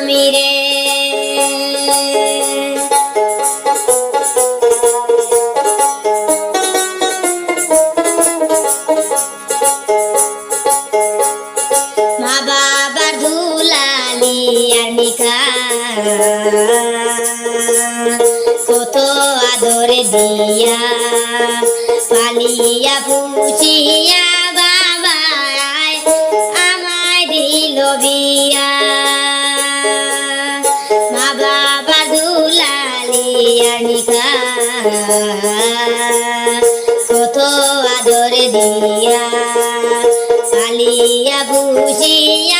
আমি রে মা বাবার ধুলালি আর নিকা। কত আদরে দিয়া পালিয়া পুচিয়া কত আদর দিয়া আলিয়া বুঝিয়া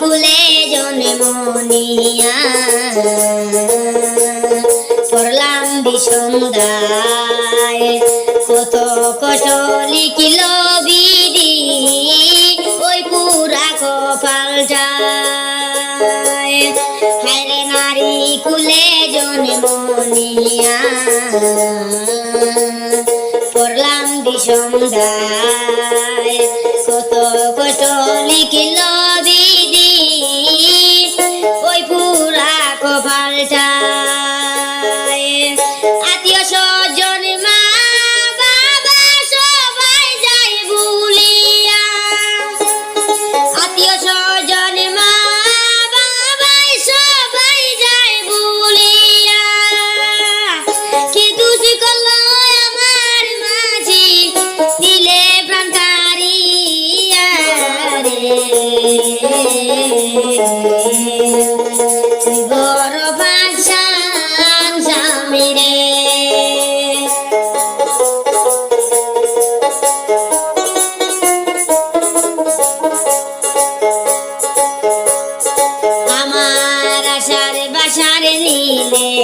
কুলে জন্মনিয়া পড়লাম বিষন্দায় কত কত লিখিল বিদি ওই পুরা কপালটায় হায়রে নারী কুলে জন্মনিয়া পড়লাম বিষন্দায় কত কত লিখিল বিধি